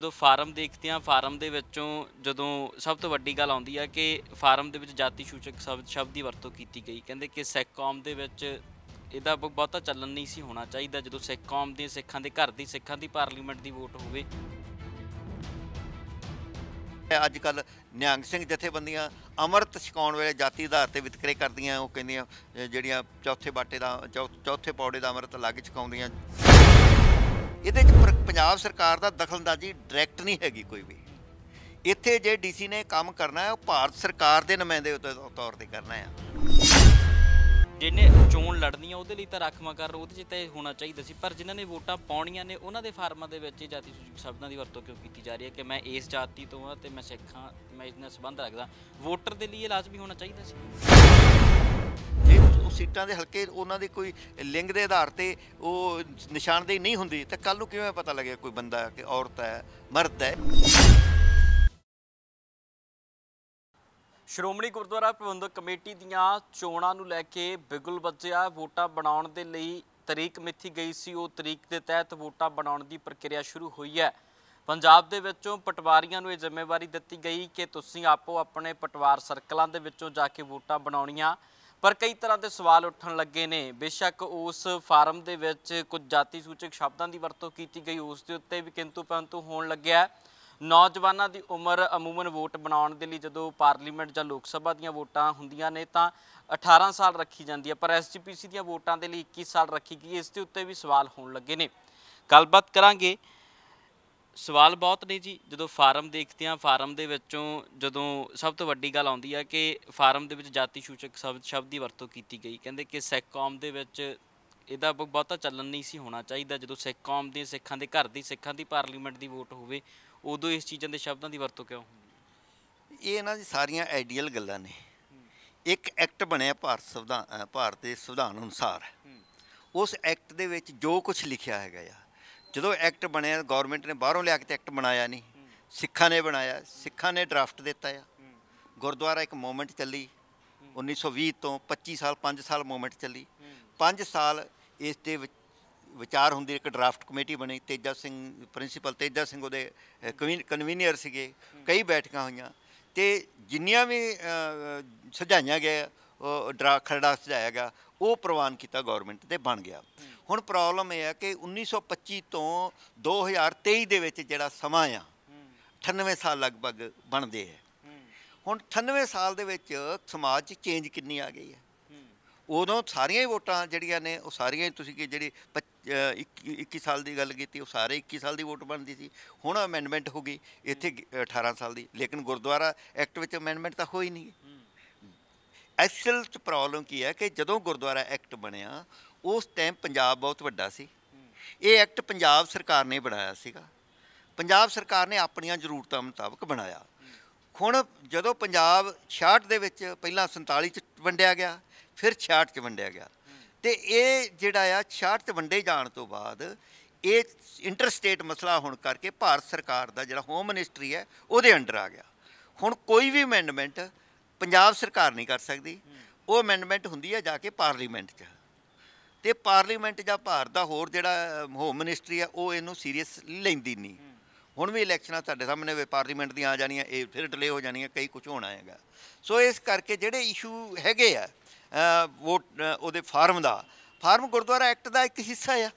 ਜਦੋਂ ਫਾਰਮ ਦੇਖਦੇ ਆ ਫਾਰਮ ਦੇ ਵਿੱਚੋਂ ਜਦੋਂ ਸਭ ਤੋਂ ਵੱਡੀ ਗੱਲ ਆਉਂਦੀ ਆ ਕਿ ਫਾਰਮ ਦੇ ਵਿੱਚ ਜਾਤੀ ਸੂਚਕ ਸ਼ਬਦ ਸ਼ਬਦ ਦੀ ਵਰਤੋਂ ਕੀਤੀ ਗਈ। ਕਹਿੰਦੇ ਕਿ ਸਿੱਖ ਕੌਮ ਦੇ ਵਿੱਚ ਇਹਦਾ ਬਹੁਤਾ ਚੱਲਣ ਨਹੀਂ ਸੀ ਹੋਣਾ ਚਾਹੀਦਾ ਜਦੋਂ ਸਿੱਖ ਕੌਮ ਦੇ ਸਿੱਖਾਂ ਦੇ ਘਰ ਦੀ, ਸਿੱਖਾਂ ਦੀ ਪਾਰਲੀਮੈਂਟ ਦੀ ਵੋਟ ਹੋਵੇ। ਅੱਜ ਕੱਲ ਨਿਹੰਗ ਸਿੰਘ ਜਥੇਬੰਦੀਆਂ ਅੰਮ੍ਰਿਤ ਛਕਾਉਣ ਵੇਲੇ ਜਾਤੀ ਆਧਾਰ ਤੇ ਵਿਤਕਰੇ ਕਰਦੀਆਂ, ਉਹ ਕਹਿੰਦੀਆਂ ਜਿਹੜੀਆਂ ਚੌਥੇ ਬਾਟੇ ਦਾ, ਚੌ- ਚੌਥੇ ਪੌੜੇ ਦਾ ਅੰਮ੍ਰਿਤ ਅਲੱਗ ਛਕਾਉਂਦੀਆਂ। ਇਹਦੇ ਚ ਪਰ- ਪੰਜਾਬ ਸਰਕਾਰ ਦਾ ਦਖਲਅੰਦਾਜ਼ੀ ਡਾਇਰੈਕਟ ਨਹੀਂ ਹੈਗੀ ਕੋਈ ਵੀ। ਇੱਥੇ ਜੇ ਡੀਸੀ ਨੇ ਕੰਮ ਕਰਨਾ ਹੈ, ਉਹ ਭਾਰਤ ਸਰਕਾਰ ਦੇ ਨੁਮਾਇੰਦੇ ਤੌਰ ਤੇ ਕਰਨਾ ਹੈ। ਜਿਹਨੇ ਚੋਣ ਲੜਨੀ ਆ, ਉਹਦੇ ਲਈ ਤਾਂ ਰਾਖਵਾਂ ਕਰ ਉਹਦੇ 'ਚ ਤਾਂ ਇਹ ਹੋਣਾ ਚਾਹੀਦਾ ਸੀ। ਪਰ ਜਿਨ੍ਹਾਂ ਨੇ ਵੋਟਾਂ ਪਾਉਣੀਆਂ ਨੇ, ਉਹਨਾਂ ਦੇ ਫਾਰਮਾਂ ਦੇ ਵਿੱਚ ਇਹ ਜਾਤੀ ਸੂਚਕ ਸ਼ਬਦਾਂ ਦੀ ਵਰਤੋਂ ਕਿਉਂ ਕੀਤੀ ਜਾ ਰਹੀ ਹੈ ਕਿ ਮੈਂ ਇਸ ਜਾਤੀ ਤੋਂ ਆ ਤੇ ਮੈਂ ਸਿੱਖਾਂ, ਮੈਂ ਇਸ ਨਾਲ ਸੰਬੰਧ ਰੱਖਦਾ। ਵੋਟਰ ਦੇ ਲਈ ਇਹ ਲਾਜ਼ਮੀ ਹੋਣਾ ਚਾਹੀਦਾ ਸੀ। ਉਹ ਸੀਟਾਂ ਦੇ ਹਲਕੇ ਉਹਨਾਂ ਦੇ ਕੋਈ ਲਿੰਗ ਦੇ ਆਧਾਰ ਤੇ ਉਹ ਨਿਸ਼ਾਨਦੇਹੀ ਨਹੀਂ ਹੁੰਦੀ, ਤਾਂ ਕੱਲ ਨੂੰ ਕਿਵੇਂ ਪਤਾ ਲੱਗੇਗਾ ਕੋਈ ਬੰਦਾ ਕਿ ਔਰਤ ਹੈ, ਮਰਦ ਹੈ? ਸ਼੍ਰੋਮਣੀ ਗੁਰਦੁਆਰਾ ਪ੍ਰਬੰਧਕ ਕਮੇਟੀ ਦੀਆਂ ਚੋਣਾਂ ਨੂੰ ਲੈ ਕੇ ਬਿਗੁਲ ਬੱਜਿਆ ਵੋਟਾਂ ਬਣਾਉਣ ਦੇ ਲਈ ਤਰੀਕ ਮਿੱਥੀ ਗਈ ਸੀ। ਉਹ ਤਰੀਕ ਦੇ ਤਹਿਤ ਵੋਟਾਂ ਬਣਾਉਣ ਦੀ ਪ੍ਰਕਿਰਿਆ ਸ਼ੁਰੂ ਹੋਈ ਹੈ। ਪੰਜਾਬ ਦੇ ਵਿੱਚੋਂ ਪਟਵਾਰੀਆਂ ਨੂੰ ਇਹ ਜ਼ਿੰਮੇਵਾਰੀ ਦਿੱਤੀ ਗਈ ਕਿ ਤੁਸੀਂ ਆਪੋ ਆਪਣੇ ਪਟਵਾਰ ਸਰਕਲਾਂ ਦੇ ਵਿੱਚੋਂ ਜਾ ਕੇ ਵੋਟਾਂ ਬਣਾਉਣੀਆਂ। ਪਰ ਕਈ ਤਰ੍ਹਾਂ ਦੇ ਸਵਾਲ ਉੱਠਣ ਲੱਗੇ ਨੇ। ਬੇਸ਼ੱਕ ਉਸ ਫਾਰਮ ਦੇ ਵਿੱਚ ਕੁਝ ਜਾਤੀ ਸੂਚਕ ਸ਼ਬਦਾਂ ਦੀ ਵਰਤੋਂ ਕੀਤੀ ਗਈ। ਉਸ ਦੇ ਉੱਤੇ ਵੀ ਕਿੰਤੂ ਪਰੰਤੂ ਹੋਣ ਲੱਗਿਆ ਨੌਜਵਾਨਾਂ ਦੀ ਉਮਰ ਅਮੂਮਨ ਵੋਟ ਬਣਾਉਣ ਦੇ ਲਈ ਜਦੋਂ ਪਾਰਲੀਮੈਂਟ ਜਾਂ ਲੋਕ ਸਭਾ ਦੀਆਂ ਵੋਟਾਂ ਹੁੰਦੀਆਂ ਨੇ ਤਾਂ 18 ਸਾਲ ਰੱਖੀ ਜਾਂਦੀ ਹੈ। ਪਰ ਐਸਜੀਪੀਸੀ ਦੀਆਂ ਵੋਟਾਂ ਦੇ ਲਈ 21 ਸਾਲ ਰੱਖੀ ਗਈ। ਇਸ ਦੇ ਉੱਤੇ ਵੀ ਸਵਾਲ ਹੋਣ ਲੱਗੇ ਨੇ। ਗੱਲਬਾਤ ਕਰਾਂਗੇ ਸਵਾਲ ਬਹੁਤ ਨੇ ਜੀ। ਜਦੋਂ ਫਾਰਮ ਦੇਖਦੇ ਆ ਫਾਰਮ ਦੇ ਵਿੱਚੋਂ ਜਦੋਂ ਸਭ ਤੋਂ ਵੱਡੀ ਗੱਲ ਆਉਂਦੀ ਆ ਕਿ ਫਾਰਮ ਦੇ ਵਿੱਚ ਜਾਤੀ ਸੂਚਕ ਸ਼ਬਦ ਸ਼ਬਦ ਦੀ ਵਰਤੋਂ ਕੀਤੀ ਗਈ। ਕਹਿੰਦੇ ਕਿ ਸਿੱਖ ਕੌਮ ਦੇ ਵਿੱਚ ਇਹਦਾ ਬਹੁਤਾ ਚੱਲਣ ਨਹੀਂ ਸੀ ਹੋਣਾ ਚਾਹੀਦਾ। ਜਦੋਂ ਸਿੱਖ ਕੌਮ ਦੇ ਸਿੱਖਾਂ ਦੇ ਘਰ ਦੀ ਸਿੱਖਾਂ ਦੀ ਪਾਰਲੀਮੈਂਟ ਦੀ ਵੋਟ ਹੋਵੇ ਉਦੋਂ ਇਸ ਚੀਜ਼ਾਂ ਦੇ ਸ਼ਬਦਾਂ ਦੀ ਵਰਤੋਂ ਕਿਉਂ ਹੁੰਦੀ ਇਹ ਇਹਨਾਂ ਦੀ ਸਾਰੀਆਂ ਆਈਡੀਅਲ ਗੱਲਾਂ ਨੇ। ਇੱਕ ਐਕਟ ਬਣਿਆ ਭਾਰਤ ਸੰਵਿਧਾਨ ਭਾਰਤ ਦੇ ਸੰਵਿਧਾਨ ਅਨੁਸਾਰ। ਉਸ ਐਕਟ ਦੇ ਵਿੱਚ ਜੋ ਕੁਝ ਲਿਖਿਆ ਹੈਗਾ ਆ ਜਦੋਂ ਐਕਟ ਬਣਿਆ ਗਵਰਨਮੈਂਟ ਨੇ ਬਾਹਰੋਂ ਲਿਆ ਕੇ ਤੇ ਐਕਟ ਬਣਾਇਆ ਨਹੀਂ। ਸਿੱਖਾਂ ਨੇ ਬਣਾਇਆ, ਸਿੱਖਾਂ ਨੇ ਡਰਾਫਟ ਦਿੱਤਾ ਆ। ਗੁਰਦੁਆਰਾ ਇੱਕ ਮੂਵਮੈਂਟ ਚੱਲੀ। 1920 ਤੋਂ 25 ਸਾਲ 5 ਸਾਲ ਮੂਵਮੈਂਟ ਚੱਲੀ। 5 ਸਾਲ ਇਸ ਦੇ ਵਿਚਾਰ ਹੁੰਦੀ ਇੱਕ ਡਰਾਫਟ ਕਮੇਟੀ ਬਣੀ। ਤੇਜਾ ਸਿੰਘ ਪ੍ਰਿੰਸੀਪਲ ਤੇਜਾ ਸਿੰਘ ਉਹਦੇ ਕਨਵੀਨੀਅਰ ਸੀਗੇ। ਕਈ ਬੈਠਕਾਂ ਹੋਈਆਂ। ਤੇ ਜਿੰਨੀਆਂ ਵੀ ਸੁਝਾਈਆਂ ਗਏ ਉਹ ਡਰਾ ਖਰੜਾ ਸਜਾਇਆ ਗਿਆ, ਉਹ ਪ੍ਰਵਾਨ ਕੀਤਾ ਗਵਰਨਮੈਂਟ ਤੇ ਬਣ ਗਿਆ। ਹੁਣ ਪ੍ਰੋਬਲਮ ਇਹ ਹੈ ਕਿ 1925 ਤੋਂ 2023 ਦੇ ਵਿੱਚ ਜਿਹੜਾ ਸਮਾਂ ਆ 98 ਸਾਲ ਲਗਭਗ ਬਣਦੇ ਹੈ। ਹੁਣ 98 ਸਾਲ ਦੇ ਵਿੱਚ ਸਮਾਜ 'ਚ ਚੇਂਜ ਕਿੰਨੀ ਆ ਗਈ ਹੈ? ਉਦੋਂ ਸਾਰੀਆਂ ਹੀ ਵੋਟਾਂ ਜਿਹੜੀਆਂ ਨੇ, ਉਹ ਸਾਰੀਆਂ ਹੀ ਤੁਸੀਂ ਕਿ ਜਿਹੜੀ ਪੱਚ- ਅਹ 21 ਸਾਲ ਦੀ ਗੱਲ ਕੀਤੀ, ਉਹ ਸਾਰੇ 21 ਸਾਲ ਦੀ ਵੋਟ ਬਣਦੀ ਸੀ। ਹੁਣ ਅਮੈਂਡਮੈਂਟ ਹੋ ਗਈ, ਇੱਥੇ ਗ- 18 ਸਾਲ ਦੀ। ਲੇਕਿਨ ਗੁਰਦੁਆਰਾ ਐਕਟ ਵਿੱਚ ਅਮੈਂਡਮੈਂਟ ਤਾਂ ਹੋਈ ਨਹੀਂ ਐਕਚੁਅਲ ਚ ਪ੍ਰੋਬਲਮ ਕੀ ਹੈ ਕਿ ਜਦੋਂ ਗੁਰਦੁਆਰਾ ਐਕਟ ਬਣਿਆ, ਉਸ ਟਾਈਮ ਪੰਜਾਬ ਬਹੁਤ ਵੱਡਾ ਸੀ। ਇਹ ਐਕਟ ਪੰਜਾਬ ਸਰਕਾਰ ਨੇ ਬਣਾਇਆ ਸੀਗਾ। ਪੰਜਾਬ ਸਰਕਾਰ ਨੇ ਆਪਣੀਆਂ ਜ਼ਰੂਰਤਾਂ ਮੁਤਾਬਕ ਬਣਾਇਆ। ਹੁਣ ਜਦੋਂ ਪੰਜਾਬ 66 ਦੇ ਵਿੱਚ ਪਹਿਲਾਂ 47 ਚ ਵੰਡਿਆ ਗਿਆ, ਫਿਰ 66 ਚ ਵੰਡਿਆ ਗਿਆ। ਤੇ ਇਹ ਜਿਹੜਾ ਆ 66 ਚ ਵੰਡੇ ਜਾਣ ਤੋਂ ਬਾਅਦ ਇਹ ਇੰਟਰਸਟੇਟ ਮਸਲਾ ਹੋਣ ਕਰਕੇ ਭਾਰਤ ਸਰਕਾਰ ਦਾ ਜਿਹੜਾ ਹੋਮ ਮਿਨਿਸਟਰੀ ਹੈ, ਉਹਦੇ ਅੰਡਰ ਆ ਗਿਆ। ਹੁਣ ਕੋਈ ਵੀ ਅਮੈਂਡਮੈਂਟ ਪੰਜਾਬ ਸਰਕਾਰ ਨਹੀਂ ਕਰ ਸਕਦੀ। ਉਹ ਅਮੈਂਡਮੈਂਟ ਹੁੰਦੀ ਹੈ ਜਾ ਕੇ ਪਾਰਲੀਮੈਂਟ 'ਚ। ਤੇ ਪਾਰਲੀਮੈਂਟ ਜਾਂ ਭਾਰਤ ਦਾ ਹੋਰ ਜਿਹੜਾ ਹੋਮ ਮਿਨਿਸਟਰੀ ਆ ਉਹ ਇਹਨੂੰ ਸੀਰੀਅਸ ਲੈਂਦੀ ਨਹੀਂ। ਹੁਣ ਵੀ ਇਲੈਕਸ਼ਨਾਂ ਤੁਹਾਡੇ ਸਾਹਮਣੇ ਵੇ ਪਾਰਲੀਮੈਂਟ ਦੀਆਂ ਆ ਜਾਣੀਆਂ ਇਹ ਫਿਰ ਡਿਲੇ ਹੋ ਜਾਣੀਆਂ ਕਈ ਕੁਝ ਹੋਣਾ ਹੈਗਾ। ਸੋ ਇਸ ਕਰਕੇ ਜਿਹੜੇ ਇਸ਼ੂ ਹੈਗੇ ਆ ਵੋਟ ਉਹਦੇ ਫਾਰਮ ਦਾ ਫਾਰਮ ਗੁਰਦੁਆਰਾ ਐਕਟ ਦਾ ਇੱਕ ਹਿੱਸਾ ਆ।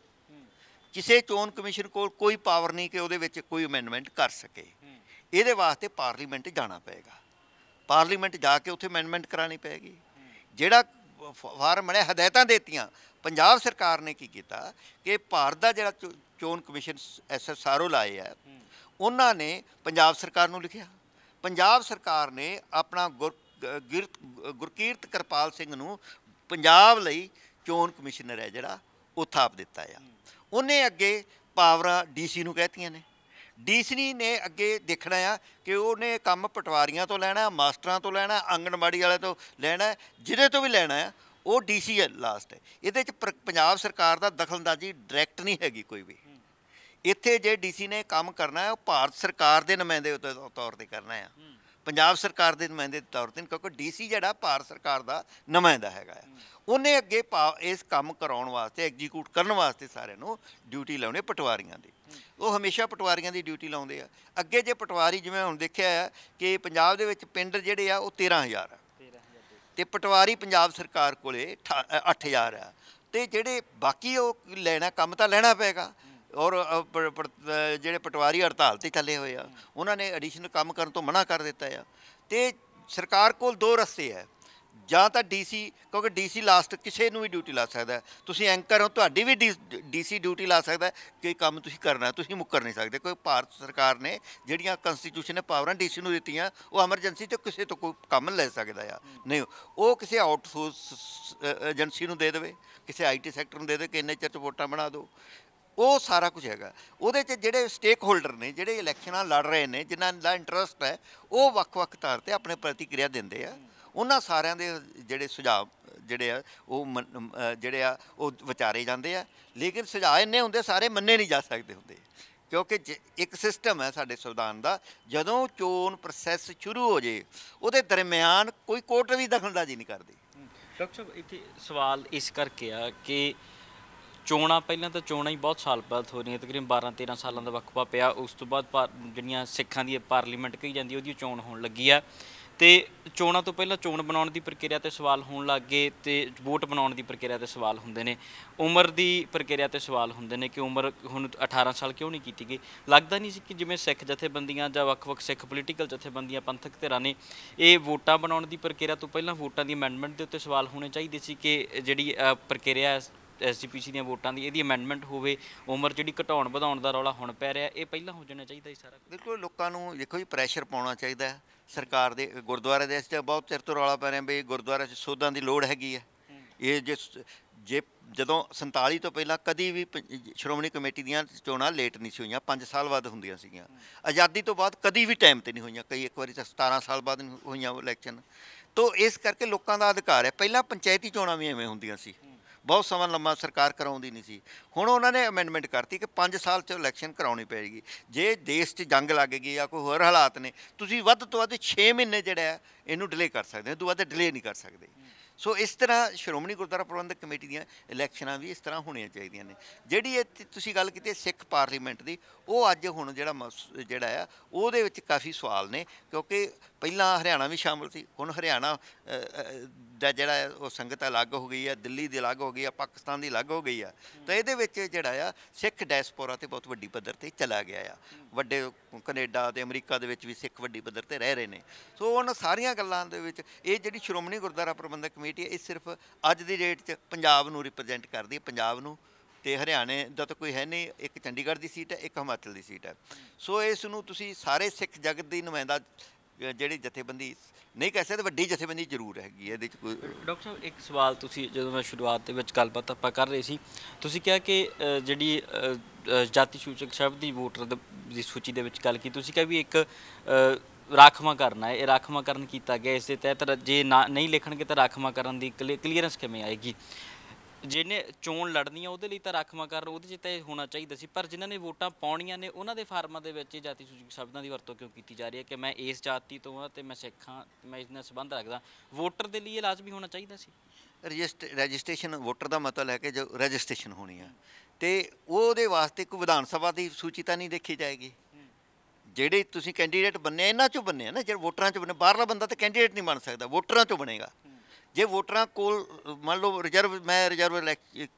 ਕਿਸੇ ਚੋਣ ਕਮਿਸ਼ਨ ਕੋਲ ਕੋਈ ਪਾਵਰ ਨਹੀਂ ਕਿ ਉਹਦੇ ਵਿੱਚ ਕੋਈ ਅਮੈਂਡਮੈਂਟ ਕਰ ਸਕੇ। ਇਹਦੇ ਵਾਸਤੇ ਪਾਰਲੀਮੈਂਟ ਜਾਣਾ ਪਏਗਾ। ਪਾਰਲੀਮੈਂਟ ਜਾ ਕੇ ਉੱਥੇ ਅਮੈਂਡਮੈਂਟ ਕਰਾਣੀ ਪਏਗੀ। ਜਿਹੜਾ ਫ- ਫਾਰਮ ਬਣਿਆ, ਹਦਾਇਤਾਂ ਦਿੱਤੀਆਂ, ਪੰਜਾਬ ਸਰਕਾਰ ਨੇ ਕੀ ਕੀਤਾ ਕਿ ਭਾਰਤ ਦਾ ਜਿਹੜਾ ਚੋ- ਚੋਣ ਕਮਿਸ਼ਨ ਐਸਐਸਆਰਓ ਲਾਏ ਆ, ਉਹਨਾਂ ਨੇ ਪੰਜਾਬ ਸਰਕਾਰ ਨੂੰ ਲਿਖਿਆ। ਪੰਜਾਬ ਸਰਕਾਰ ਨੇ ਆਪਣਾ ਗੁਰ ਗੁਰਕੀਰਤ ਕਿਰਪਾਲ ਸਿੰਘ ਨੂੰ ਪੰਜਾਬ ਲਈ ਚੋਣ ਕਮਿਸ਼ਨਰ ਹੈ ਜਿਹੜਾ ਉਹ ਥਾਪ ਦਿੱਤਾ ਆ। ਉਹਨੇ ਅੱਗੇ ਪਾਵਰਾਂ ਡੀਸੀ ਨੂੰ ਕਹਿਤੀਆਂ ਨੇ। ਡੀਸੀ ਨੇ ਅੱਗੇ ਦੇਖਣਾ ਆ ਕਿ ਉਹਨੇ ਕੰਮ ਪਟਵਾਰੀਆਂ ਤੋਂ ਲੈਣਾ ਮਾਸਟਰਾਂ ਤੋਂ ਲੈਣਾ ਆਂਗਣਵਾੜੀ ਵਾਲੇ ਤੋਂ ਲੈਣਾ ਜਿਹਦੇ ਤੋਂ ਵੀ ਲੈਣਾ ਆ ਉਹ ਡੀਸੀ ਹੈ ਲਾਸਟ ਇਹਦੇ ਚ ਪੰਜਾਬ ਸਰਕਾਰ ਦਾ ਦਖਲਅੰਦਾਜ਼ੀ ਡਾਇਰੈਕਟ ਨਹੀਂ ਹੈਗੀ ਕੋਈ ਵੀ। ਇੱਥੇ ਜੇ ਡੀਸੀ ਨੇ ਕੰਮ ਕਰਨਾ ਹੈ ਉਹ ਭਾਰਤ ਸਰਕਾਰ ਦੇ ਨੁਮਾਇੰਦੇ ਤੌਰ ਤੇ ਕਰਨਾ ਆ। ਪੰਜਾਬ ਸਰਕਾਰ ਦੇ ਨੁਮਾਇੰਦੇ ਤੌਰ ਤੇ ਕਿਉਂਕਿ ਡੀਸੀ ਜਿਹੜਾ ਭਾਰਤ ਸਰਕਾਰ ਦਾ ਨੁਮਾਇੰਦਾ ਹੈਗਾ ਉਹਨੇ ਅੱਗੇ ਇਸ ਕੰਮ ਕਰਾਉਣ ਵਾਸਤੇ ਐਗਜ਼ੀਕਿਊਟ ਕਰਨ ਵਾਸਤੇ ਸਾਰਿਆਂ ਨੂੰ ਡਿਊਟੀ ਲਾਉਣੀ ਪਟਵਾਰੀਆਂ ਦੀ। ਉਹ ਹਮੇਸ਼ਾ ਪਟਵਾਰੀਆਂ ਦੀ ਡਿਊਟੀ ਲਾਉਂਦੇ ਆ। ਅੱਗੇ ਜੇ ਪਟਵਾਰੀ ਜਿਵੇਂ ਹੁਣ ਦੇਖਿਆ ਹੈ ਕਿ ਪੰਜਾਬ ਦੇ ਵਿੱਚ ਪਿੰਡ ਜਿਹੜੇ ਆ ਉਹ 13000 ਆ। ਤੇ ਪਟਵਾਰੀ ਪੰਜਾਬ ਸਰਕਾਰ ਕੋਲੇ 8000 ਆ। ਤੇ ਜਿਹੜੇ ਬਾਕੀ ਉਹ ਲੈਣਾ ਕੰਮ ਤਾਂ ਲੈਣਾ ਪਏਗਾ। ਔਰ ਜਿਹੜੇ ਪਟਵਾਰੀ ਹੜਤਾਲ ਤੇ ਚੱਲੇ ਹੋਏ ਆ ਉਹਨਾਂ ਨੇ ਐਡੀਸ਼ਨਲ ਕੰਮ ਕਰਨ ਤੋਂ ਮਨਾ ਕਰ ਦਿੱਤਾ ਆ। ਤੇ ਸਰਕਾਰ ਕੋਲ ਦੋ ਰਸਤੇ ਆ। ਜਾਂ ਤਾਂ ਡੀਸੀ, ਕਿਉਂਕਿ ਡੀਸੀ ਲਾਸਟ ਕਿਸੇ ਨੂੰ ਵੀ ਡਿਊਟੀ ਲਾ ਸਕਦਾ ਤੁਸੀਂ ਐਂਕਰ ਹੋ, ਤੁਹਾਡੀ ਵੀ ਡੀਸੀ ਡਿਊਟੀ ਲਾ ਸਕਦਾ ਕਿ ਕੰਮ ਤੁਸੀਂ ਕਰਨਾ ਤੁਸੀਂ ਮੁੱਕਰ ਨਹੀਂ ਸਕਦੇ। ਕੋਈ ਭਾਰਤ ਸਰਕਾਰ ਨੇ ਜਿਹੜੀਆਂ ਕਨਸਟੀਟਿਊਸ਼ਨ ਨੇ ਪਾਵਰਾਂ ਡੀਸੀ ਨੂੰ ਦਿੱਤੀਆਂ, ਉਹ ਐਮਰਜੈਂਸੀ ਤੇ ਕਿਸੇ ਤੋਂ ਕੋਈ ਕੰਮ ਲੈ ਸਕਦਾ ਆ। ਨਹੀਂ, ਉਹ ਕਿਸੇ ਆਊਟਸੋਰਸ ਏਜੰਸੀ ਨੂੰ ਦੇ ਦੇਵੇ, ਕਿਸੇ ਆਈਟੀ ਸੈਕਟਰ ਨੂੰ ਦੇ ਦੇ ਕਿ ਇੰਨੇ ਚਿਰ 'ਚ ਵੋਟਾਂ ਬਣਾ ਦਿਓ ਉਹ ਸਾਰਾ ਕੁਝ ਹੈਗਾ। ਉਹਦੇ 'ਚ ਜਿਹੜੇ ਸਟੇਕ ਹੋਲਡਰ ਨੇ, ਜਿਹੜੇ ਇਲੈਕਸ਼ਨਾਂ ਲੜ ਰਹੇ ਨੇ, ਜਿਨ੍ਹਾਂ ਦਾ ਇੰਟਰਸਟ ਹੈ, ਉਹ ਵੱਖ-ਵੱਖ ਤੌਰ ਤੇ ਆਪਣੇ ਪ੍ਰਤੀਕਿਰਿਆ ਦਿੰਦੇ ਆ। ਉਹਨਾਂ ਸਾਰਿਆਂ ਦੇ ਜਿਹੜੇ ਸੁਝਾਅ, ਜਿਹੜੇ ਆ, ਉਹ ਮੰਨ- ਜਿਹੜੇ ਆ, ਉਹ ਵਿਚਾਰੇ ਜਾਂਦੇ ਆ। ਲੇਕਿਨ ਸੁਝਾਅ ਇੰਨੇ ਹੁੰਦੇ, ਸਾਰੇ ਮੰਨੇ ਨਹੀਂ ਜਾ ਸਕਦੇ ਹੁੰਦੇ। ਕਿਉਂਕਿ ਜੇ- ਇੱਕ ਸਿਸਟਮ ਹੈ ਸਾਡੇ ਸੰਵਿਧਾਨ ਦਾ, ਜਦੋਂ ਚੋਣ ਪ੍ਰੋਸੈਸ ਸ਼ੁਰੂ ਹੋ ਜੇ, ਉਹਦੇ ਦਰਮਿਆਨ ਕੋਈ ਕੋਰਟ ਵੀ ਦਖਲਅੰਦਾਜ਼ੀ ਨਹੀਂ ਕਰਦੀ। ਡਾਕਟਰ ਸਾਹਿਬ, ਇੱਥੇ ਸਵਾਲ ਇਸ ਕਰਕੇ ਆ ਕਿ ਚੋਣਾਂ, ਪਹਿਲਾਂ ਤਾਂ ਚੋਣਾਂ ਹੀ ਬਹੁਤ ਸਾਲ ਬਾਅਦ ਹੋ ਰਹੀਆਂ, ਤਕਰੀਬਨ 12 13 ਸਾਲਾਂ ਦਾ ਵਕਫਾ ਪਿਆ। ਉਸ ਤੋਂ ਬਾਅਦ ਪਾ- ਜਿਹੜੀਆਂ ਸਿੱਖਾਂ ਦੀ ਪਾਰਲੀਮੈਂਟ ਕਹੀ ਜਾਂਦੀ, ਉਹਦੀ ਚੋਣ ਹੋਣ ਲੱਗੀ ਆ। ਤੇ ਚੋਣਾਂ ਤੋਂ ਪਹਿਲਾਂ ਚੋਣ ਬਣਾਉਣ ਦੀ ਪ੍ਰਕਿਰਿਆ ਤੇ ਸਵਾਲ ਹੋਣ ਲੱਗ ਗਏ ਤੇ ਵੋਟ ਬਣਾਉਣ ਦੀ ਪ੍ਰਕਿਰਿਆ ਤੇ ਸਵਾਲ ਹੁੰਦੇ ਨੇ। ਉਮਰ ਦੀ ਪ੍ਰਕਿਰਿਆ ਤੇ ਸਵਾਲ ਹੁੰਦੇ ਨੇ ਕਿ ਉਮਰ ਹੁਣ 18 ਸਾਲ ਕਿਉਂ ਨਹੀਂ ਕੀਤੀ ਗਈ? ਲੱਗਦਾ ਨਹੀਂ ਸੀ ਕਿ ਜਿਵੇਂ ਸਿੱਖ ਜਥੇਬੰਦੀਆਂ ਜਾਂ ਵੱਖ-ਵੱਖ ਸਿੱਖ ਪੋਲੀਟੀਕਲ ਜਥੇਬੰਦੀਆਂ, ਪੰਥਕ ਧਿਰਾਂ ਨੇ ਇਹ ਵੋਟਾਂ ਬਣਾਉਣ ਦੀ ਪ੍ਰਕਿਰਿਆ ਤੋਂ ਪਹਿਲਾਂ ਵੋਟਾਂ ਦੀ ਅਮੈਂਡਮੈਂਟ ਦੇ ਉੱਤੇ ਸਵਾਲ ਹੋਣੇ ਚਾਹੀਦੇ ਸੀ ਕਿ ਜਿਹੜੀ ਪ੍ਰਕਿਰਿਆ ਐਸਜੀਪੀਸੀ ਦੀਆਂ ਵੋਟਾਂ ਦੀ ਇਹਦੀ ਅਮੈਂਡਮੈਂਟ ਹੋਵੇ ਉਮਰ ਜਿਹੜੀ ਘਟਾਉਣ ਵਧਾਉਣ ਦਾ ਰੌਲਾ ਹੁਣ ਪੈ ਰਿਹਾ ਇਹ ਪਹਿਲਾਂ ਹੋ ਜਾਣਾ ਚਾਹੀਦਾ ਸੀ ਸਾਰਾ। ਬਿਲਕੁਲ ਲੋਕਾਂ ਨੂੰ ਦੇਖੋ ਜੀ ਪ੍ਰੈਸ਼ਰ ਪਾਉਣਾ ਚਾਹੀਦਾ ਸਰਕਾਰ ਦੇ ਗੁਰਦੁਆਰੇ ਦੇ ਇਸ ਤੇ ਬਹੁਤ ਚਿਰ ਤੋਂ ਰੌਲਾ ਪੈ ਰਿਹਾ ਵੀ ਗੁਰਦੁਆਰੇ 'ਚ ਸੋਧਾਂ ਦੀ ਲੋੜ ਹੈਗੀ ਹੈ। ਇਹ ਜੇ ਜੇ ਜਦੋਂ 47 ਤੋਂ ਪਹਿਲਾਂ ਕਦੀ ਵੀ ਸ਼੍ਰੋਮਣੀ ਕਮੇਟੀ ਦੀਆਂ ਚੋਣਾਂ ਲੇਟ ਨਹੀਂ ਸੀ ਹੋਈਆਂ 5 ਸਾਲ ਬਾਅਦ ਹੁੰਦੀਆਂ ਸੀਗੀਆਂ। ਆਜ਼ਾਦੀ ਤੋਂ ਬਾਅਦ ਕਦੀ ਵੀ ਟਾਈਮ ਤੇ ਨਹੀਂ ਹੋਈਆਂ ਕਈ ਇੱਕ ਵਾਰੀ ਤਾਂ 17 ਸਾਲ ਬਾਅਦ ਨਹੀਂ ਹੋਈਆਂ ਇਲੈਕਸ਼ਨ ਤੋਂ ਇਸ ਕਰਕੇ ਲੋਕਾਂ ਦਾ ਅਧਿਕਾਰ ਹੈ ਪਹਿਲਾਂ ਪੰਚਾਇਤੀ ਚੋਣਾਂ ਵੀ ਐਵੇਂ ਹੁੰਦੀਆਂ ਸੀ। ਬਹੁਤ ਸਮਾਂ ਲੰਮਾ ਸਰਕਾਰ ਕਰਾਉਂਦੀ ਨਹੀਂ ਸੀ। ਹੁਣ ਉਹਨਾਂ ਨੇ ਅਮੈਂਡਮੈਂਟ ਕਰਤੀ ਕਿ 5 ਸਾਲ ਚ ਇਲੈਕਸ਼ਨ ਕਰਾਉਣੀ ਪਏਗੀ। ਜੇ ਦੇਸ਼ 'ਚ ਜੰਗ ਲੱਗ ਗਈ ਜਾਂ ਕੋਈ ਹੋਰ ਹਾਲਾਤ ਨੇ, ਤੁਸੀਂ ਵੱਧ ਤੋਂ ਵੱਧ 6 ਮਹੀਨੇ ਜਿਹੜਾ ਹੈ, ਇਹਨੂੰ ਡਿਲੇ ਕਰ ਸਕਦੇ ਹੋ। ਇਹ ਤੋਂ ਵੱਧ ਡਿਲੇ ਨਹੀਂ ਕਰ ਸਕਦੇ। ਸੋ ਇਸ ਤਰ੍ਹਾਂ ਸ਼੍ਰੋਮਣੀ ਗੁਰਦੁਆਰਾ ਪ੍ਰਬੰਧਕ ਕਮੇਟੀ ਦੀਆਂ ਇਲੈਕਸ਼ਨਾਂ ਵੀ ਇਸ ਤਰ੍ਹਾਂ ਹੋਣੀਆਂ ਚਾਹੀਦੀਆਂ ਨੇ। ਜਿਹੜੀ ਇਹ ਤੁਸੀਂ ਗੱਲ ਕੀਤੀ ਸਿੱਖ ਪਾਰਲੀਮੈਂਟ ਦੀ, ਉਹ ਅੱਜ ਹੁਣ ਜਿਹੜਾ ਮਸ- ਜਿਹੜਾ ਆ, ਉਹਦੇ ਵਿੱਚ ਕਾਫੀ ਸਵਾਲ ਨੇ। ਕਿਉਂਕਿ ਪਹਿਲਾਂ ਹਰਿਆਣਾ ਵੀ ਸ਼ਾਮਲ ਸੀ, ਹੁਣ ਹਰਿਆਣਾ ਦਾ ਜਿਹੜਾ ਉਹ ਸੰਗਤ ਅਲੱਗ ਹੋ ਗਈ ਹੈ, ਦਿੱਲੀ ਦੀ ਅਲੱਗ ਹੋ ਗਈ ਹੈ, ਪਾਕਿਸਤਾਨ ਦੀ ਅਲੱਗ ਹੋ ਗਈ ਆ ਤਾਂ ਇਹਦੇ ਵਿੱਚ ਜਿਹੜਾ ਆ, ਸਿੱਖ ਡੈਸਪੋਰਾ ਤੇ ਬਹੁਤ ਵੱਡੀ ਪੱਧਰ ਤੇ ਚਲਾ ਗਿਆ ਆ। ਵੱਡੇ ਕੈਨੇਡਾ ਤੇ ਅਮਰੀਕਾ ਦੇ ਵਿੱਚ ਵੀ ਸਿੱਖ ਵੱਡੀ ਪੱਧਰ ਤੇ ਰਹਿ ਰਹੇ ਨੇ। ਸੋ ਉਹਨਾਂ ਸਾਰੀਆਂ ਗੱਲਾਂ ਦੇ ਵਿੱਚ ਇਹ ਜਿਹੜੀ ਸ਼੍ਰੋਮਣੀ ਗੁਰਦੁਆਰਾ ਪ੍ਰਬੰਧਕ ਕਮੇਟੀ ਹੈ, ਇਹ ਸਿਰਫ ਅੱਜ ਦੀ ਡੇਟ 'ਚ ਪੰਜਾਬ ਨੂੰ ਰਿਪਰੈਜ਼ੈਂਟ ਕਰਦੀ ਹੈ, ਪੰਜਾਬ ਨੂੰ। ਤੇ ਹਰਿਆਣੇ ਦਾ ਤਾਂ ਕੋਈ ਹੈ ਨਹੀਂ, ਇੱਕ ਚੰਡੀਗੜ੍ਹ ਦੀ ਸੀਟ ਹੈ, ਇੱਕ ਹਿਮਾਚਲ ਦੀ ਸੀਟ ਹੈ। ਸੋ ਇਸ ਨੂੰ ਤੁਸੀਂ ਸਾਰੇ ਸਿੱਖ ਜਗਤ ਦੀ ਨੁਮਾਇੰਦਾ ਜਿਹੜੀ ਜਥੇਬੰਦੀ ਨਹੀਂ ਕਹਿ ਸਕਦੇ ਵੱਡੀ ਜਥੇਬੰਦੀ ਜ਼ਰੂਰ ਹੈਗੀ ਹੈ ਇਹਦੇ 'ਚ ਕੋਈ ਡਾਕਟਰ ਸਾਹਿਬ ਇੱਕ ਸਵਾਲ ਤੁਸੀਂ ਜਦੋਂ ਮੈਂ ਸ਼ੁਰੂਆਤ ਦੇ ਵਿੱਚ ਗੱਲਬਾਤ ਆਪਾਂ ਕਰ ਰਹੇ ਸੀ ਤੁਸੀਂ ਕਿਹਾ ਕਿ ਜਿਹੜੀ ਜਾਤੀ ਸੂਚਕ ਸ਼ਬਦ ਦੀ ਵੋਟਰ ਦ- ਦੀ ਸੂਚੀ ਦੇ ਵਿੱਚ ਗੱਲ ਕੀਤੀ ਤੁਸੀਂ ਕਿਹਾ ਵੀ ਇੱਕ ਅ, ਰਾਖਵਾਂਕਰਨ ਹੈ ਇਹ ਰਾਖਵਾਂਕਰਨ ਕੀਤਾ ਗਿਆ ਇਸ ਦੇ ਤਹਿਤ ਰ- ਜੇ ਨਾ ਨਹੀਂ ਲਿਖਣਗੇ ਤਾਂ ਰਾਖਵਾਂਕਰਨ ਦੀ ਕਲੀਅਰੈਂਸ ਕਿਵੇਂ ਆਏਗੀ? ਜਿਹਨੇ ਚੋਣ ਲੜਨੀ ਆ, ਉਹਦੇ ਲਈ ਤਾਂ ਰਾਖਵਾਂ ਰਾਖਵਾਂਕਰਨ ਉਹਦੇ 'ਚ ਤਾਂ ਇਹ ਹੋਣਾ ਚਾਹੀਦਾ ਸੀ। ਪਰ ਜਿਨ੍ਹਾਂ ਨੇ ਵੋਟਾਂ ਪਾਉਣੀਆਂ ਨੇ, ਉਹਨਾਂ ਦੇ ਫਾਰਮਾਂ ਦੇ ਵਿੱਚ ਇਹ ਜਾਤੀ ਸੂਚਕ ਸ਼ਬਦਾਂ ਦੀ ਵਰਤੋਂ ਕਿਉਂ ਕੀਤੀ ਜਾ ਰਹੀ ਹੈ ਕਿ ਮੈਂ ਇਸ ਜਾਤੀ ਤੋਂ ਹਾਂ ਤੇ ਮੈਂ ਸਿੱਖ ਹਾਂ ਮੈਂ ਇਸ ਨਾਲ ਸੰਬੰਧ ਰੱਖਦਾ ਵੋਟਰ ਦੇ ਲਈ ਇਹ ਲਾਜ਼ਮੀ ਹੋਣਾ ਚਾਹੀਦਾ ਸੀ? ਰਜਿਸਟ, ਰਜਿਸਟ੍ਰੇਸ਼ਨ ਵੋਟਰ ਦਾ ਮਤਲਬ ਹੈ ਕਿ ਜੋ ਰਜਿਸਟ੍ਰੇਸ਼ਨ ਹੋਣੀ ਆ। ਤੇ ਉਹਦੇ ਵਾਸਤੇ ਕੋਈ ਵਿਧਾਨ ਸਭਾ ਦੀ ਸੂਚੀ ਤਾਂ ਨਹੀਂ ਦੇਖੀ ਜਾਏਗੀ। ਜਿਹੜੇ ਤੁਸੀਂ ਕੈਂਡੀਡੇਟ ਬੰਨੇ ਇਹਨਾਂ ਚੋਂ ਬੰਨੇ ਆ ਨਾ, ਜਿਹੜੇ ਵੋਟਰਾਂ ਚੋਂ ਬੰਨੇ, ਬਾਹਰਲਾ ਬੰਦਾ ਤਾਂ ਕੈਂਡੀਡੇਟ ਨਹੀਂ ਬਣ ਸਕਦਾ, ਵੋਟਰਾਂ ਚੋਂ ਬਣੇਗਾ। ਜੇ ਵੋਟਰਾਂ ਕੋਲ, ਮੰਨ ਲਓ ਰਿਜ਼ਰਵ, ਮੈਂ ਰਿਜ਼ਰਵ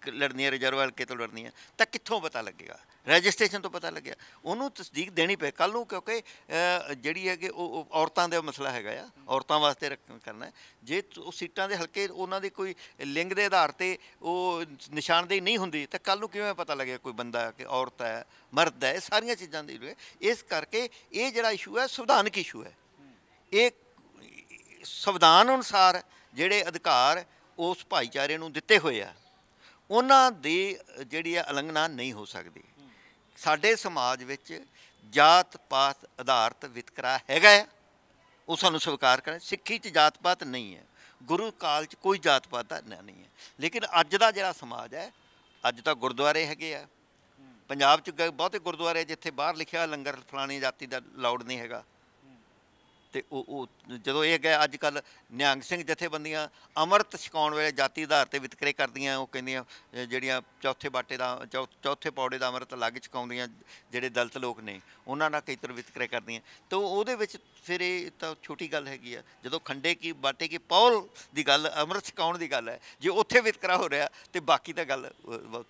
ਲੜਨੀ ਹੈ, ਰਿਜ਼ਰਵ ਹਲਕੇ ਤੋਂ ਲੜਨੀ ਹੈ, ਤਾਂ ਕਿੱਥੋਂ ਪਤਾ ਲੱਗੇਗਾ? ਰਜਿਸਟ੍ਰੇਸ਼ਨ ਤੋਂ ਪਤਾ ਲੱਗਿਆ। ਉਹਨੂੰ ਤਸਦੀਕ ਦੇਣੀ ਪਏ। ਕੱਲ ਨੂੰ ਕਿਉਂਕਿ ਜਿਹੜੀ ਹੈ ਕਿ ਉਹ ਉਹ ਔਰਤਾਂ ਦਾ ਮਸਲਾ ਹੈਗਾ ਆ। ਔਰਤਾਂ ਵਾਸਤੇ ਰੱਖ- ਕਰਨਾ ਜੇ ਉਹ ਸੀਟਾਂ ਦੇ ਹਲਕੇ, ਉਹਨਾਂ ਦੇ ਕੋਈ ਲਿੰਗ ਦੇ ਆਧਾਰ ਤੇ ਉਹ ਨਿਸ਼ਾਨਦੇਹੀ ਨਹੀਂ ਹੁੰਦੀ, ਤਾਂ ਕੱਲ ਨੂੰ ਕਿਵੇਂ ਪਤਾ ਲੱਗੇਗਾ ਕੋਈ ਬੰਦਾ ਕਿ ਔਰਤ ਹੈ, ਮਰਦ ਹੈ? ਇਹ ਸਾਰੀਆਂ ਚੀਜ਼ਾਂ ਦੀ ਹੈ। ਇਸ ਕਰਕੇ ਇਹ ਜਿਹੜਾ ਇਸ਼ੂ ਹੈ, ਸੰਵਿਧਾਨਕ ਇਸ਼ੂ ਹੈ। ਇਹ ਸੰਵਿਧਾਨ ਅਨੁਸਾਰ ਜਿਹੜੇ ਅਧਿਕਾਰ ਉਸ ਭਾਈਚਾਰੇ ਨੂੰ ਦਿੱਤੇ ਹੋਏ ਆ ਉਹਨਾਂ ਦੀ ਜਿਹੜੀ ਹੈ ਉਲੰਘਣਾ ਨਹੀਂ ਹੋ ਸਕਦੀ। ਸਾਡੇ ਸਮਾਜ ਵਿੱਚ ਜਾਤ ਪਾਤ ਆਧਾਰਿਤ ਵਿਤਕਰਾ ਹੈਗਾ ਉਹ ਸਾਨੂੰ ਸਵੀਕਾਰ ਕਰਨਾ। ਸਿੱਖੀ 'ਚ ਜਾਤ ਪਾਤ ਨਹੀਂ ਹੈ। ਗੁਰੂ ਕਾਲ 'ਚ ਕੋਈ ਜਾਤ ਪਾਤ ਦਾ ਨ- ਨਹੀਂ ਹੈ। ਲੇਕਿਨ ਅੱਜ ਦਾ ਜਿਹੜਾ ਸਮਾਜ ਹੈ ਅੱਜ ਤਾਂ ਗੁਰਦੁਆਰੇ ਹੈਗੇ ਆ। ਪੰਜਾਬ 'ਚ ਬਹੁਤੇ ਗੁਰਦੁਆਰੇ ਜਿੱਥੇ ਬਾਹਰ ਲਿਖਿਆ ਲੰਗਰ ਫਲਾਣੀ ਜਾਤੀ ਦਾ ਲਾਉਡ ਨਹੀਂ ਹੈਗਾ। ਤੇ ਉਹ ਉਹ ਜਦੋਂ ਇਹ ਗਿਆ ਅੱਜ ਕੱਲ ਨਿਹੰਗ ਸਿੰਘ ਜਥੇਬੰਦੀਆਂ ਅੰਮ੍ਰਿਤ ਛਕਾਉਣ ਵੇਲੇ ਜਾਤੀ ਆਧਾਰ ਤੇ ਵਿਤਕਰੇ ਕਰਦੀਆਂ, ਉਹ ਕਹਿੰਦੀਆਂ ਜਿਹੜੀਆਂ ਚੌਥੇ ਬਾਟੇ ਦਾ, ਚੌ- ਚੌਥੇ ਪੌੜੇ ਦਾ ਅੰਮ੍ਰਿਤ ਅਲੱਗ ਛਕਾਉਂਦੀਆਂ ਜਿਹੜੇ ਦਲਤ ਲੋਕ ਨੇ, ਉਹਨਾਂ ਨਾਲ ਕਈ ਤਰ੍ਹਾਂ ਵਿਤਕਰੇ ਕਰਦੀਆਂ। ਤਾਂ ਉਹਦੇ ਵਿੱਚ ਫਿਰ ਇਹ ਤਾਂ ਛੋਟੀ ਗੱਲ ਹੈਗੀ ਆ, ਜਦੋਂ ਖੰਡੇ ਕੀ, ਬਾਟੇ ਕੀ ਪੌਲ ਦੀ ਗੱਲ, ਅੰਮ੍ਰਿਤ ਛਕਾਉਣ ਦੀ ਗੱਲ ਹੈ, ਜੇ ਉੱਥੇ ਵਿਤਕਰਾ ਹੋ ਰਿਹਾ ਤੇ ਬਾਕੀ ਤਾਂ ਗੱਲ ਬਹੁਤ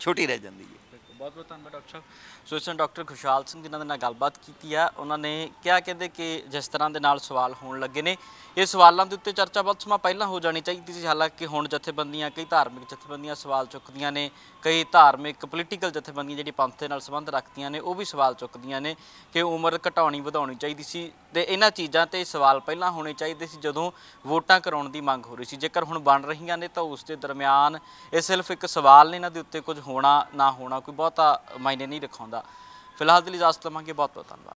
ਛੋਟੀ ਰਹਿ ਜਾਂਦੀ ਹੈ। ਬਹੁਤ ਬਹੁਤ ਧੰਨਵਾਦ ਡਾਕਟਰ ਸਾਹਿਬ। ਸੋ ਇਸ ਨੂੰ ਡਾਕਟਰ ਖੁਸ਼ਹਾਲ ਸਿੰਘ ਜਿਨ੍ਹਾਂ ਦੇ ਨਾਲ ਗੱਲਬਾਤ ਕੀਤੀ ਆ, ਉਹਨਾਂ ਨੇ ਕਿਹਾ ਕਹਿੰਦੇ ਕਿ ਜਿਸ ਤਰ੍ਹਾਂ ਦੇ ਨਾਲ ਸਵਾਲ ਹੋਣ ਲੱਗੇ ਨੇ, ਇਹ ਸਵਾਲਾਂ ਦੇ ਉੱਤੇ ਚਰਚਾ ਬਹੁਤ ਸਮਾਂ ਪਹਿਲਾਂ ਹੋ ਜਾਣੀ ਚਾਹੀਦੀ ਸੀ, ਹਾਲਾਂਕਿ ਹੁਣ ਜਥੇਬੰਦੀਆਂ, ਕਈ ਧਾਰਮਿਕ ਜਥੇਬੰਦੀਆਂ ਸਵਾਲ ਚੁੱਕਦੀਆਂ ਨੇ ਕਈ ਧਾਰਮਿਕ ਪੋਲੀਟੀਕਲ ਜਥੇਬੰਦੀਆਂ ਜਿਹੜੀ ਪੰਥ ਦੇ ਨਾਲ ਸੰਬੰਧ ਰੱਖਦੀਆਂ ਨੇ, ਉਹ ਵੀ ਸਵਾਲ ਚੁੱਕਦੀਆਂ ਨੇ ਕਿ ਉਮਰ ਘਟਾਉਣੀ, ਵਧਾਉਣੀ ਚਾਹੀਦੀ ਸੀ ਤੇ ਇਹਨਾਂ ਚੀਜ਼ਾਂ ਤੇ ਸਵਾਲ ਪਹਿਲਾਂ ਹੋਣੇ ਚਾਹੀਦੇ ਸੀ ਜਦੋਂ ਵੋਟਾਂ ਕਰਾਉਣ ਦੀ ਮੰਗ ਹੋ ਰਹੀ ਸੀ। ਜੇਕਰ ਹੁਣ ਬਣ ਰਹੀਆਂ ਨੇ ਤਾਂ ਉਸ ਦੇ ਦਰਮਿਆਨ ਇਹ ਸਿਰਫ ਇੱਕ ਸਵਾਲ ਨੇ, ਇਹਨਾਂ ਦੇ ਉੱਤੇ ਕੁਝ ਹੋਣਾ, ਨਾ ਹੋਣਾ, ਕੋਈ ਬਹੁਤਾ ਮਾਇਨੇ ਨਹੀਂ ਰਖਾਉਂਦਾ। ਫਿਲਹਾਲ ਦੀ ਲਈ ਇਜਾਜ਼ਤ ਲਵਾਂਗੇ। ਬਹੁਤ ਬਹੁਤ ਧੰਨਵਾਦ।